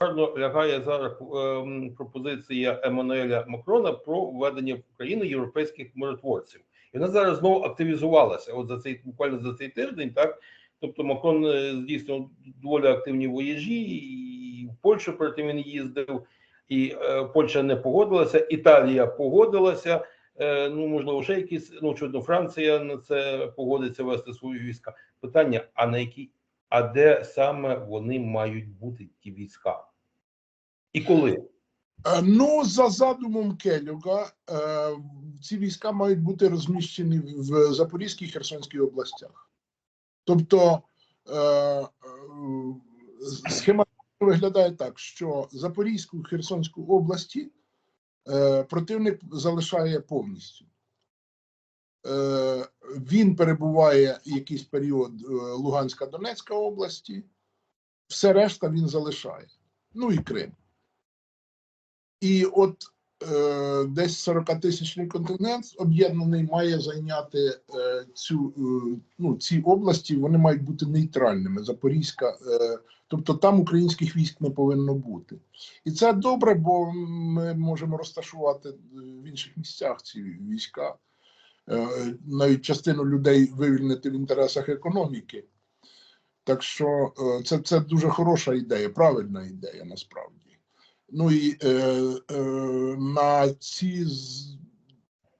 гарно лягає зараз ем, пропозиція Еммануеля Макрона про введення в Україну європейських миротворців. І вона зараз знову активізувалася. От за цей буквально за цей тиждень, так тобто Макрон е, здійснив доволі активні воєжі, і в Польщу перед тим він їздив, і е, Польща не погодилася, Італія погодилася. Е, ну можливо, ще якісь ну очевидно, Франція на це погодиться вести свої війська. Питання: а на які, а де саме вони мають бути ті війська? І коли? Е, Ну, за задумом Келюга, е, ці війська мають бути розміщені в Запорізькій і Херсонській областях. Тобто е, схема виглядає так, що Запорізьку Херсонську області противник залишає повністю. Він перебуває якийсь період Луганська Донецька області, все решта він залишає. Ну і Крим. І от е, десь 40-тисячний континент об'єднаний має зайняти е, цю е, ну, ці області. Вони мають бути нейтральними. Запорізька, е, тобто там українських військ не повинно бути, і це добре, бо ми можемо розташувати е, в інших місцях ці війська, е, навіть частину людей вивільнити в інтересах економіки. Так що е, це, це дуже хороша ідея, правильна ідея насправді. Ну і е, е, на ці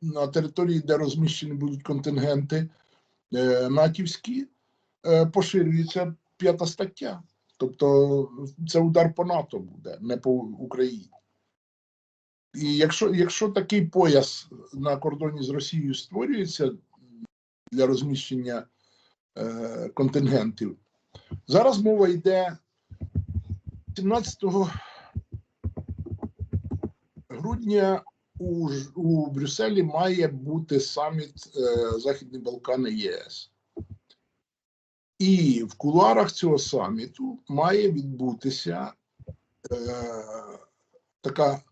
на території, де розміщені будуть контингенти е, натівські, е, поширюється п'ята стаття. Тобто це удар по НАТО буде, не по Україні. І якщо, якщо такий пояс на кордоні з Росією створюється для розміщення е, контингентів, зараз мова йде 17 грудня у, у Брюсселі має бути саміт е, Західні Балкани ЄС. І в кулуарах цього саміту має відбутися е, така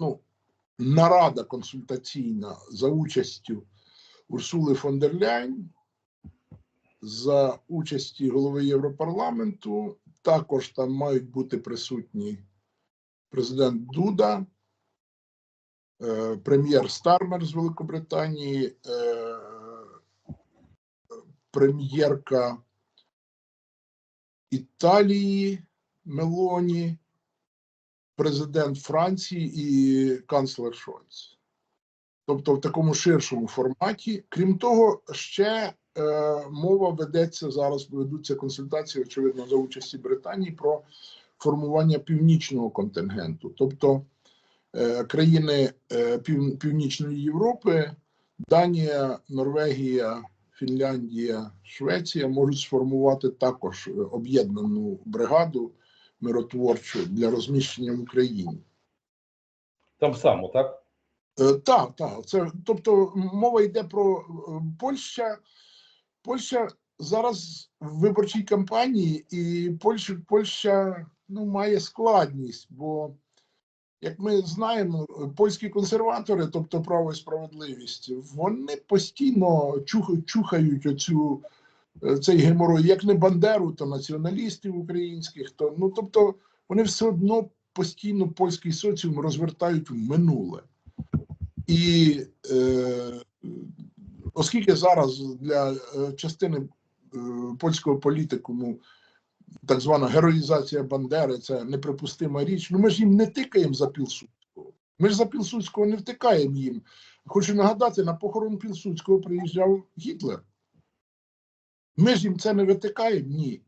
ну, нарада консультаційна за участю Урсули фон дер Ляйн, за участі голови Європарламенту. Також там мають бути присутні президент Дуда, прем'єр Стармер з Великобританії, е, прем'єрка Італії Мелоні, президент Франції і канцлер Шольц. Тобто в такому ширшому форматі. Крім того, ще е, мова ведеться зараз, ведуться консультації, очевидно, за участі Британії про формування північного контингенту. Тобто е, країни е, Пів, Північної Європи, Данія, Норвегія, Фінляндія, Швеція можуть сформувати також е, об'єднану бригаду миротворчу для розміщення в Україні. Там само, так? Е, Так, так. Це тобто мова йде про е, Польща. Польща зараз в виборчій кампанії, і Польща, Польща ну, має складність, бо, як ми знаємо, польські консерватори, тобто право і справедливість, вони постійно чухають оцю, е, цей геморой, як не Бандеру, то націоналістів українських, то ну тобто вони все одно постійно польський соціум розвертають в минуле. І е, оскільки зараз для е, частини е, польського політикуму так звана героїзація Бандери це неприпустима річ, ну ми ж їм не тикаємо за Пілсудського. Ми ж за Пілсудського не втикаємо їм. Хочу нагадати, на похорон Пілсудського приїжджав Гітлер. Ми ж їм це не витикаємо, ні.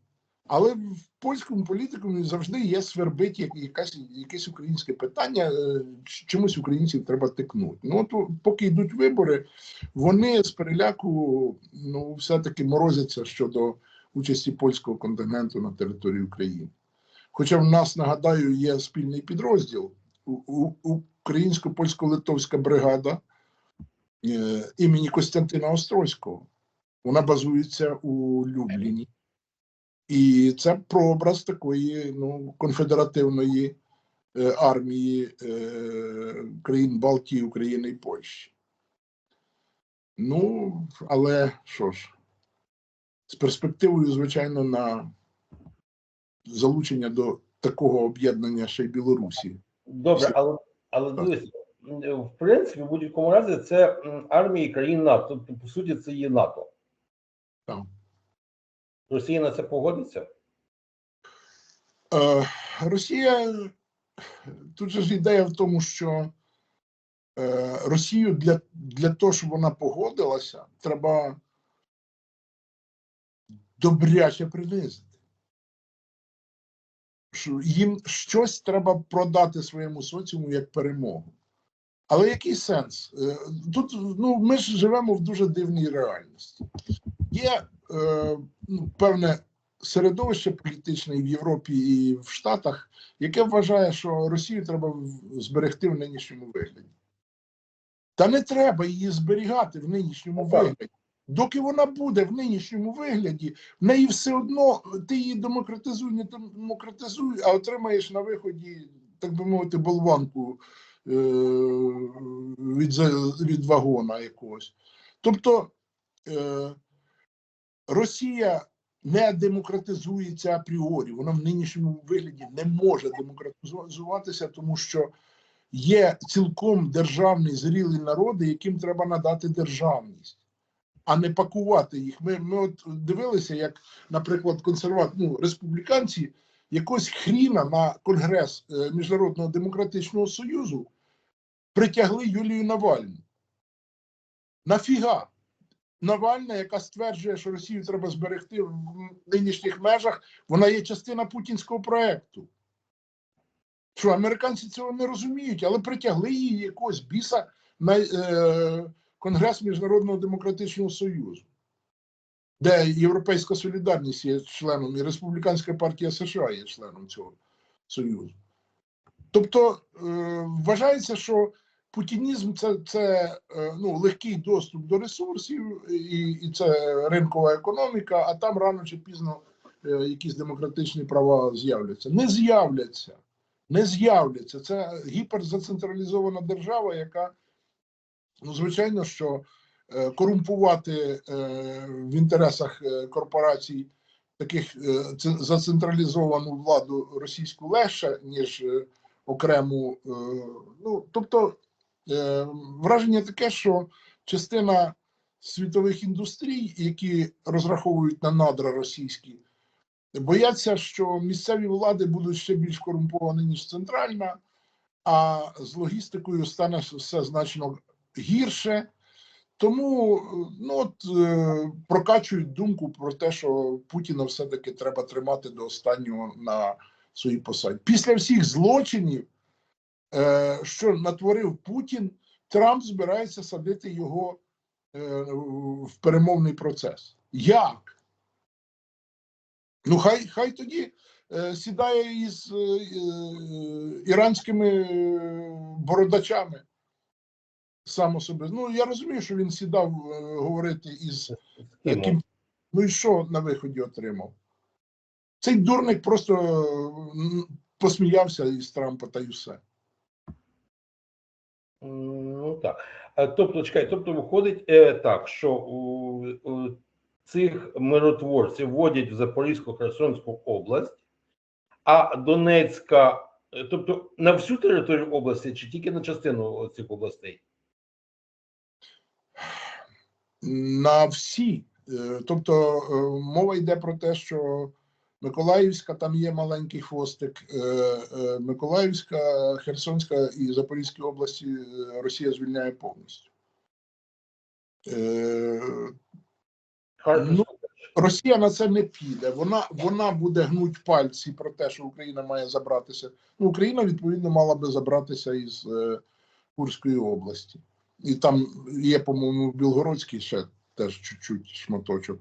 Але в польському політикумі завжди є свербить як- якась, якесь українське питання, е, чомусь українців треба тикнути. Ну, от поки йдуть вибори, вони з переляку ну, все-таки морозяться щодо участі польського контингенту на території України. Хоча в нас, нагадаю, є спільний підрозділ Українсько-польсько-литовська бригада е, імені Костянтина Острозького. Вона базується у Любліні. І це прообраз такої ну, конфедеративної е, армії е, країн Балтії, України і Польщі. Ну, але що ж, з перспективою, звичайно, на залучення до такого об'єднання ще й Білорусі. Добре, але але дивись, в принципі, в будь-якому разі це армії країн НАТО. Тобто, по суті, це є НАТО. Так. Росія на це погодиться? Е, Росія тут же ж ідея в тому, що е, Росію для, для того, щоб вона погодилася, треба добряче принизити. Їм щось треба продати своєму соціуму як перемогу. Але який сенс? Е, Тут ну, ми ж живемо в дуже дивній реальності. Є е, ну, певне середовище політичне в Європі, і в Штатах, яке вважає, що Росію треба зберегти в нинішньому вигляді. Та не треба її зберігати в нинішньому Ну, вигляді. Доки вона буде в нинішньому вигляді, в неї все одно ти її демократизуй, не демократизуй, а отримаєш на виході, так би мовити, болванку е- від, від вагона якогось. Тобто е- Росія не демократизується апріорі, вона в нинішньому вигляді не може демократизуватися, тому що є цілком державні зрілі народи, яким треба надати державність, а не пакувати їх. Ми, ми от дивилися, як, наприклад, консерват... ну, республіканці якось хріна на Конгрес е, Міжнародного демократичного союзу притягли Юлію Навальну. Нафіга? Навальна, яка стверджує, що Росію треба зберегти в нинішніх межах, вона є частина путінського проекту. Що американці цього не розуміють, але притягли її якогось біса на е, Конгрес Міжнародного демократичного союзу, де Європейська солідарність є членом, і Республіканська партія США є членом цього союзу. Тобто е, вважається, що путінізм це, це е, ну, легкий доступ до ресурсів, і, і це ринкова економіка, а там рано чи пізно е, якісь демократичні права з'являться. Не з'являться. Не з'являться. Це гіперзацентралізована держава, яка, ну, звичайно, що е, корумпувати е, в інтересах е, корпорацій таких зацентралізовану владу російську легше, ніж окрему. Ну, тобто, враження таке, що частина світових індустрій, які розраховують на надра російські, бояться, що місцеві влади будуть ще більш корумповані, ніж центральна, а з логістикою стане все значно гірше. Тому ну, от, е, прокачують думку про те, що Путіна все-таки треба тримати до останнього на своїй посаді. Після всіх злочинів, е, що натворив Путін, Трамп збирається садити його е, в перемовний процес. Як? Ну, хай, хай тоді сідає із іранськими бородачами. Само собі. Ну, я розумію, що він сідав е, говорити із Ким? Ким... Ну і що на виході отримав? Цей дурник просто посміявся із Трампа та й все. Ну так. Е, Тобто, чекай, тобто виходить е, так, що у, у цих миротворців вводять в Запорізьку Херсонську область, а Донецька, е, тобто на всю територію області чи тільки на частину цих областей? На всі. Е, Тобто е, мова йде про те, що Миколаївська там є маленький хвостик. е, Миколаївська, Херсонська і Запорізькі області Росія звільняє повністю. Ну, Росія на це не піде. Вона, вона буде гнуть пальці про те, що Україна має забратися. Ну, Україна, відповідно, мала би забратися із Курської області. І там є, по-моєму, в Білгородській ще теж чуть-чуть шматочок.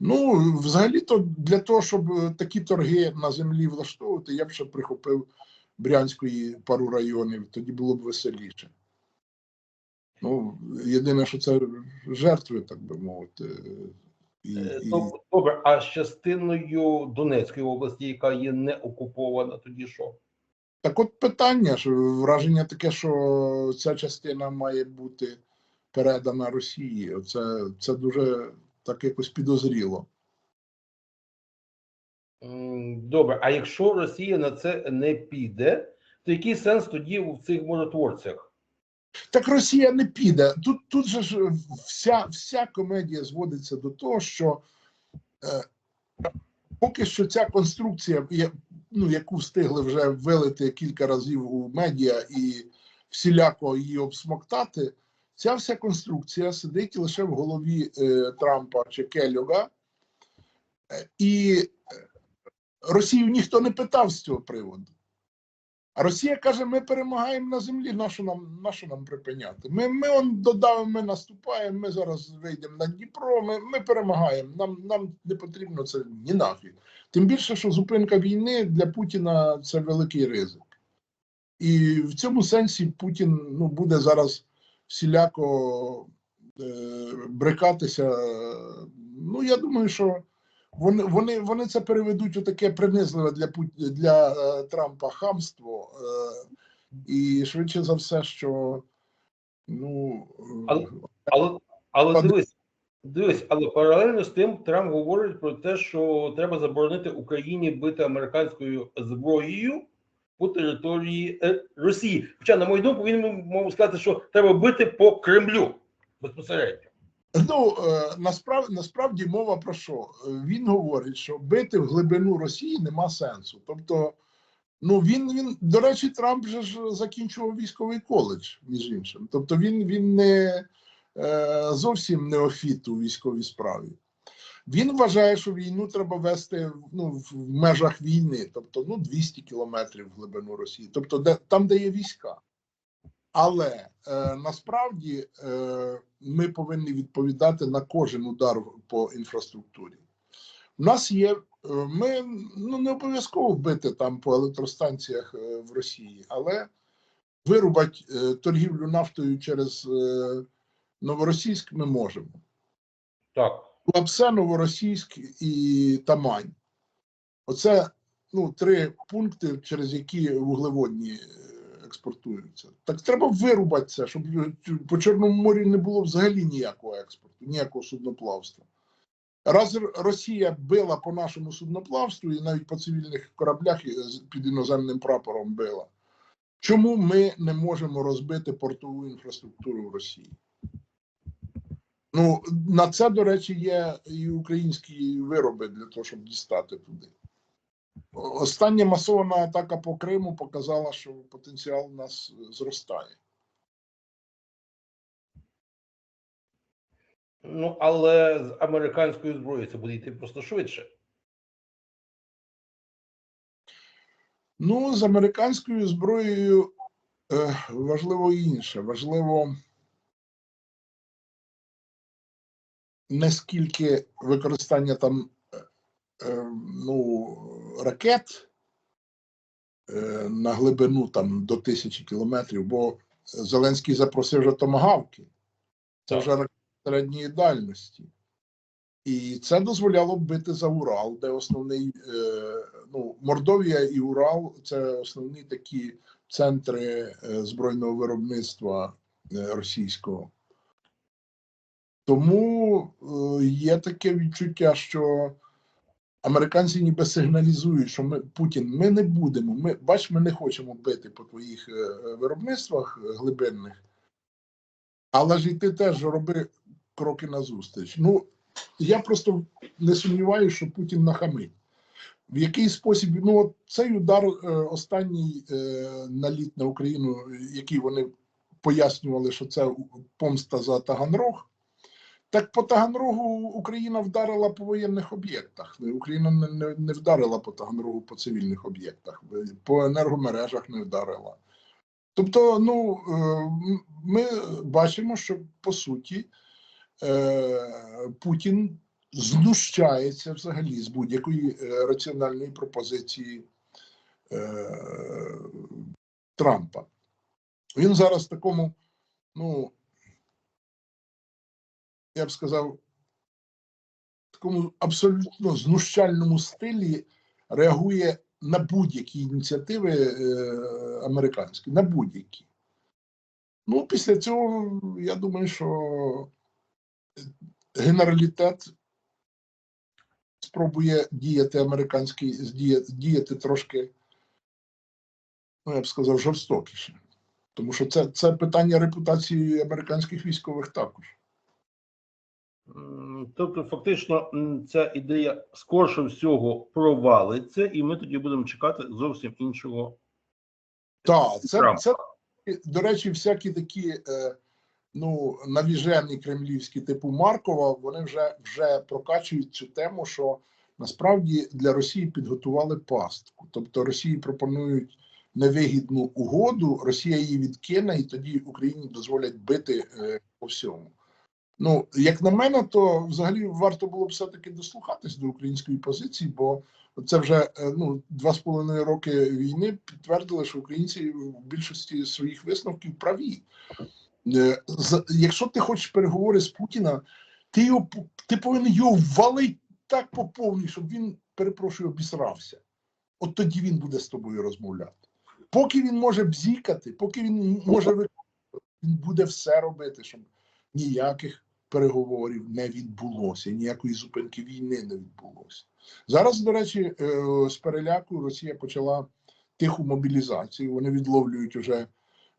Ну, взагалі-то для того, щоб е, такі торги на землі влаштовувати, я б ще прихопив Брянської пару районів, тоді було б веселіше. Ну, єдине, що це жертви, так би мовити. І, Е, і... Добре, а з частиною Донецької області, яка є не окупована, тоді що? Так от питання, що враження таке, що ця частина має бути передана Росії. Це, це дуже так якось підозріло. Добре, а якщо Росія на це не піде, то який сенс тоді в цих миротворцях? Так Росія не піде. Тут, тут же ж вся, вся комедія зводиться до того, що е, поки що ця конструкція, ну, яку встигли вже вилити кілька разів у медіа і всіляко її обсмоктати, ця вся конструкція сидить лише в голові е, Трампа чи Келюга, І Росію ніхто не питав з цього приводу. А Росія каже: ми перемагаємо на землі, нащо нам, нащо нам припиняти? Ми, ми он додавимо, ми наступаємо, ми зараз вийдемо на Дніпро, ми, ми перемагаємо. Нам, нам не потрібно це ні нафіг. Тим більше, що зупинка війни для Путіна це великий ризик. І в цьому сенсі Путін ну, буде зараз всіляко е, брикатися. Ну, я думаю, що вони, вони, вони це переведуть у таке принизливе для для е, Трампа хамство. Е, і швидше за все, що ну е, Але- Але, але дивись, дивись, але паралельно з тим Трамп говорить про те, що треба заборонити Україні бити американською зброєю по території Росії. Хоча, на мою думку, він мав сказати, що треба бити по Кремлю безпосередньо. Ну е, насправді насправді мова про що? Е, Він говорить, що бити в глибину Росії нема сенсу. Тобто, ну він він до речі, Трамп же ж закінчував військовий коледж, між іншим. Тобто, він він не е, зовсім неофіт у військовій справі. Він вважає, що війну треба вести ну, в межах війни, тобто ну 200 кілометрів в глибину Росії, тобто де там, де є війська. Але е, насправді е, ми повинні відповідати на кожен удар по інфраструктурі. У нас є, е, ми ну не обов'язково бити там по електростанціях е, в Росії, але вирубати е, торгівлю нафтою через е, Новоросійськ ми можемо. Так. Лапсе, Новоросійськ і Тамань. Оце ну, три пункти, через які вуглеводні експортуються. Так треба вирубати це, щоб по Чорному морі не було взагалі ніякого експорту, ніякого судноплавства. Раз Росія била по нашому судноплавству і навіть по цивільних кораблях під іноземним прапором била. Чому ми не можемо розбити портову інфраструктуру в Росії? Ну, на це, до речі, є і українські вироби для того, щоб дістати туди. Остання масована атака по Криму показала, що потенціал у нас зростає. Ну, але з американською зброєю це буде йти просто швидше. Ну, з американською зброєю е, важливо інше. Важливо не скільки використання там ну, ракет е, на глибину там до тисячі кілометрів, бо Зеленський запросив вже томагавки. Це вже ракети середньої дальності. І це дозволяло бити за Урал, де основний е, ну, Мордовія і Урал це основні такі центри е, збройного виробництва е, російського. Тому е, є таке відчуття, що американці ніби сигналізують, що ми Путін, ми не будемо. Ми бач, ми не хочемо бити по твоїх е, виробництвах глибинних, але ж і ти теж роби кроки назустріч. Ну я просто не сумніваюся, що Путін нахамить. В який спосіб, ну от цей удар, е, останній е, наліт на Україну, який вони пояснювали, що це помста за Таганрог. Так по Таганрогу Україна вдарила по воєнних об'єктах. Україна не, не, не вдарила по Таганрогу по цивільних об'єктах, по енергомережах не вдарила. Тобто, ну е, ми бачимо, що по суті е, Путін знущається взагалі з будь-якої е, раціональної пропозиції е, Трампа. Він зараз в такому, ну, я б сказав, такому абсолютно знущальному стилі реагує на будь-які ініціативи е, американські, на будь-які. Ну, після цього, я думаю, що генералітет спробує діяти американський діяти трошки, ну я б сказав, жорстокіше. Тому що це, це питання репутації американських військових також. Тобто, фактично, ця ідея скорше всього провалиться, і ми тоді будемо чекати зовсім іншого Так, це, це до речі, всякі такі е, ну навіжені кремлівські, типу Маркова, вони вже вже прокачують цю тему, що насправді для Росії підготували пастку. Тобто Росії пропонують невигідну угоду, Росія її відкине, і тоді Україні дозволять бити е, по всьому. Ну, як на мене, то взагалі варто було б все-таки дослухатись до української позиції, бо це вже е, ну два з половиною роки війни підтвердили, що українці в більшості своїх висновків праві. Е, Якщо ти хочеш переговори з Путіна, ти його ти повинен його валити так по повній, щоб він, перепрошую, обісрався. От тоді він буде з тобою розмовляти. Поки він може бзікати, поки він може виконувати, він буде все робити, щоб ніяких переговорів не відбулося, ніякої зупинки війни не відбулося. Зараз, до речі, е, з переляку Росія почала тиху мобілізацію. Вони відловлюють уже е,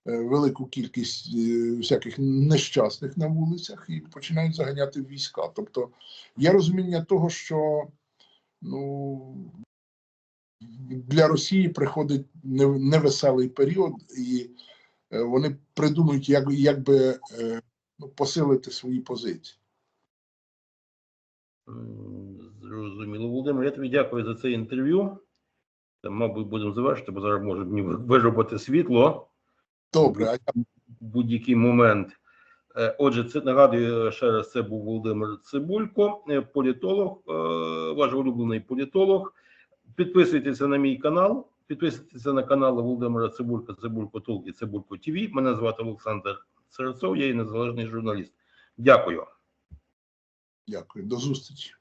велику кількість е, всяких нещасних на вулицях і починають заганяти війська. Тобто є розуміння того, що ну, для Росії приходить невеселий період, і вони придумують, як, як би ну, посилити свої позиції. Зрозуміло, Володимир. Я тобі дякую за це інтерв'ю. Мабуть, будемо завершити, бо зараз може мені виробити світло Добре, а в будь-який момент. Е, Отже, це нагадую ще раз. Це був Володимир Цибулько, е, політолог, е, ваш улюблений політолог. Підписуйтеся на мій канал, підписуйтеся на канал Володимира Цибулька, Цибулько Толк і Цибулько ТВ. Мене звати Олександр Серцов, я і незалежний журналіст. Дякую. дякую. До зустрічі.